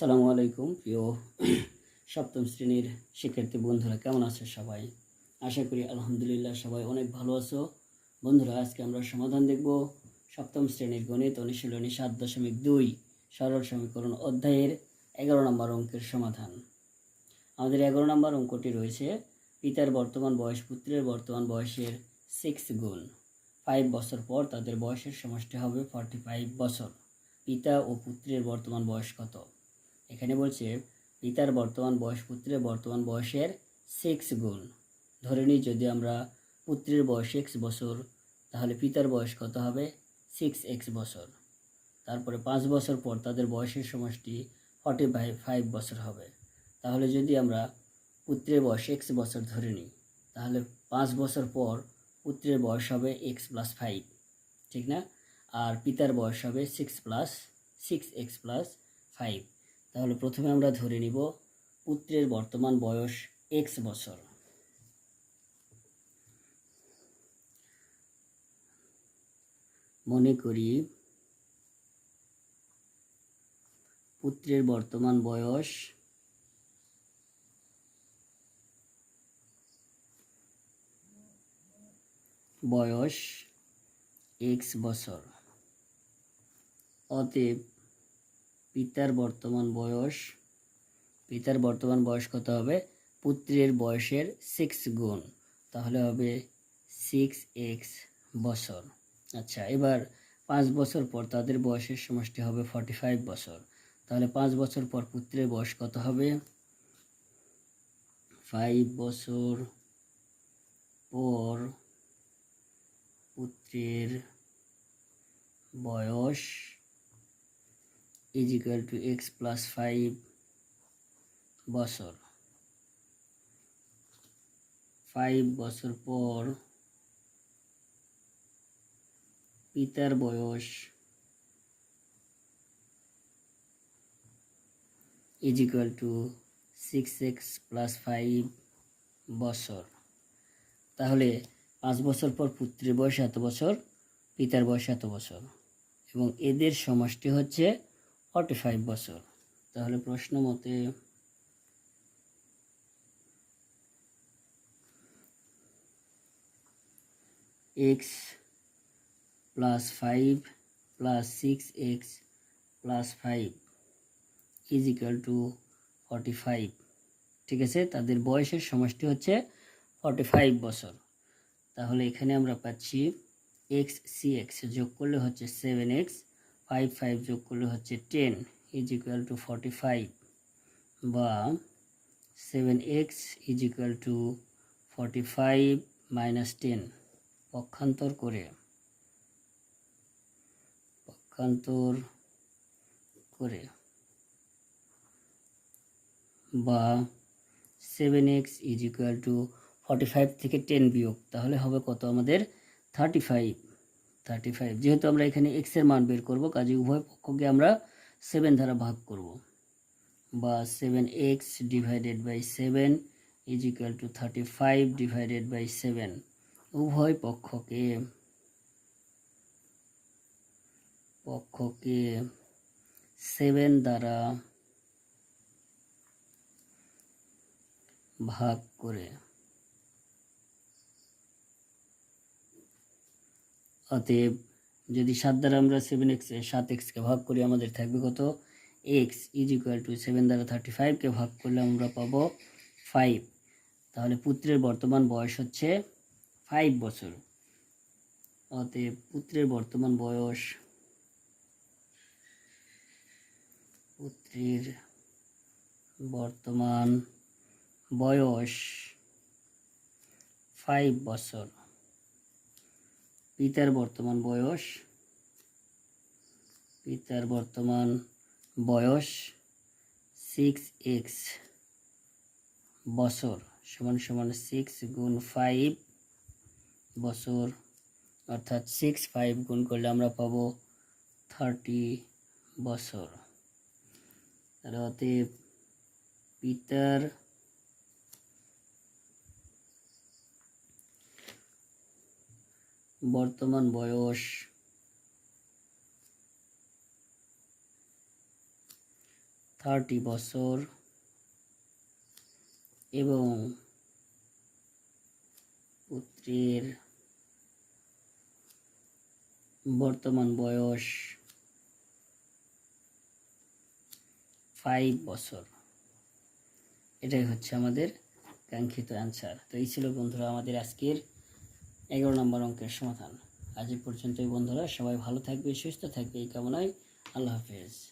আসসালামু আলাইকুম, প্রিয় সপ্তম শ্রেণির শিক্ষার্থী বন্ধুরা, কেমন আছো সবাই? আশা করি আলহামদুলিল্লাহ সবাই অনেক ভালো আছো। বন্ধুরা, আজকে আমরা সমাধান দেখব সপ্তম শ্রেণির গণিত অনুশীলনী সাত দশমিক দুই, সরল সমীকরণ অধ্যায়ের এগারো নম্বর অঙ্কের সমাধান। আমাদের এগারো নম্বর অঙ্কটি রয়েছে, পিতার বর্তমান বয়স পুত্রের বর্তমান বয়সের সিক্স গুণ। ফাইভ বছর পর তাদের বয়সের সমষ্টি হবে ফর্টি ফাইভ বছর। পিতা ও পুত্রের বর্তমান বয়স কত? এখানে বলছে, পিতার বর্তমান বয়স পুত্রের বর্তমান বয়সের সিক্স গুণ। ধরে নিই যদি আমরা পুত্রের বয়স এক্স বছর, তাহলে পিতার বয়স কত হবে? সিক্স এক্স বছর। তারপরে পাঁচ বছর পর তাদের বয়সের সমষ্টি ফর্টি ফাইভ বছর হবে। তাহলে যদি আমরা পুত্রের বয়স এক্স বছর ধরে নিই, তাহলে পাঁচ বছর পর পুত্রের বয়স হবে এক্স প্লাস ফাইভ ঠিক না? আর পিতার বয়স হবে six plus six x plus five তাহলে প্রথমে আমরা ধরে নিব পুত্রের বর্তমান বয়স এক্স বছর। মনে করি পুত্রের বর্তমান বয়স বয়স এক্স বছর। অতএব পিতার বর্তমান বয়স, পিতার বর্তমান বয়স কত হবে? পুত্রের বয়সের সিক্স গুণ, তাহলে হবে সিক্স এক্স বছর। আচ্ছা এবার পাঁচ বছর পর তাদের বয়সের সমষ্টি হবে ফর্টি ফাইভ বছর। তাহলে পাঁচ বছর পর পুত্রের বয়স কত হবে? ফাইভ বছর পর পুত্রের বয়স is equal to x plus five বছর। ফাইভ বছর পর পিতার বয়স is equal to six x plus five বছর। তাহলে পাঁচ বছর পর পুত্রের বয়স এত বছর, পিতার বয়স এত বছর। এবং এদের সমষ্টি হচ্ছে ফর্টি ফাইভ বছর। তাহলে প্রশ্ন মতে x plus five plus six x plus five is equal to forty five ঠিক আছে? তাদের বয়সের সমষ্টি হচ্ছে ফর্টি ফাইভ বছর। তাহলে এখানে আমরা পাচ্ছি এক্স সি এক্স যোগ করলে হচ্ছে সেভেন এক্স ফাইভ ফাইভ যোগ করলে হচ্ছে ten is equal to forty five বা seven x is equal to forty five minus ten পক্ষান্তর করে পক্ষান্তর করে বা seven x is equal to forty five থেকে টেন বিয়োগ, তাহলে হবে কত আমাদের থার্টি ফাইভ থার্টি ফাইভ যেহেতু আমরা এখানে এক্সের মান বের করব, কাজে উভয় পক্ষকে আমরা সেভেন দ্বারা ভাগ করব। বা seven x divided by seven is equal to thirty five divided by seven উভয় পক্ষকে পক্ষকে সেভেন দ্বারা ভাগ করে। অতএব যদি সাত দ্বারা আমরা সেভেন এক্স সাত এক্সকে ভাগ করি, আমাদের থাকবে কত? X is equal to seven দ্বারা থার্টি ফাইভকে ভাগ করলে আমরা পাবো ফাইভ তাহলে পুত্রের বর্তমান বয়স হচ্ছে ফাইভ বছর। অতএব পুত্রের বর্তমান বয়স পুত্রের বর্তমান বয়স ফাইভ বছর। পিতার বর্তমান বয়স। পিতার বর্তমান বয়স সিক্স এক্স বছর সমান সমান সিক্স গুণ ফাইভ বছর, অর্থাৎ সিক্স ফাইভ গুণ করলে আমরা পাবো থার্টি বছর। তাহলে অতএব পিতার বর্তমান বয়স। থার্টি বছর। এবং পুত্রের বর্তমান বয়স ফাইভ বছর। এটাই হচ্ছে আমাদের কাঙ্ক্ষিত অ্যান্সার তো এই ছিল বন্ধুরা আমাদের আজকের এগারো নম্বর অঙ্কের সমাধান। আজ পর্যন্তই বন্ধুরা, সবাই ভালো থাকবে, সুস্থ থাকবে, এই কামনায় আল্লাহ হাফেজ।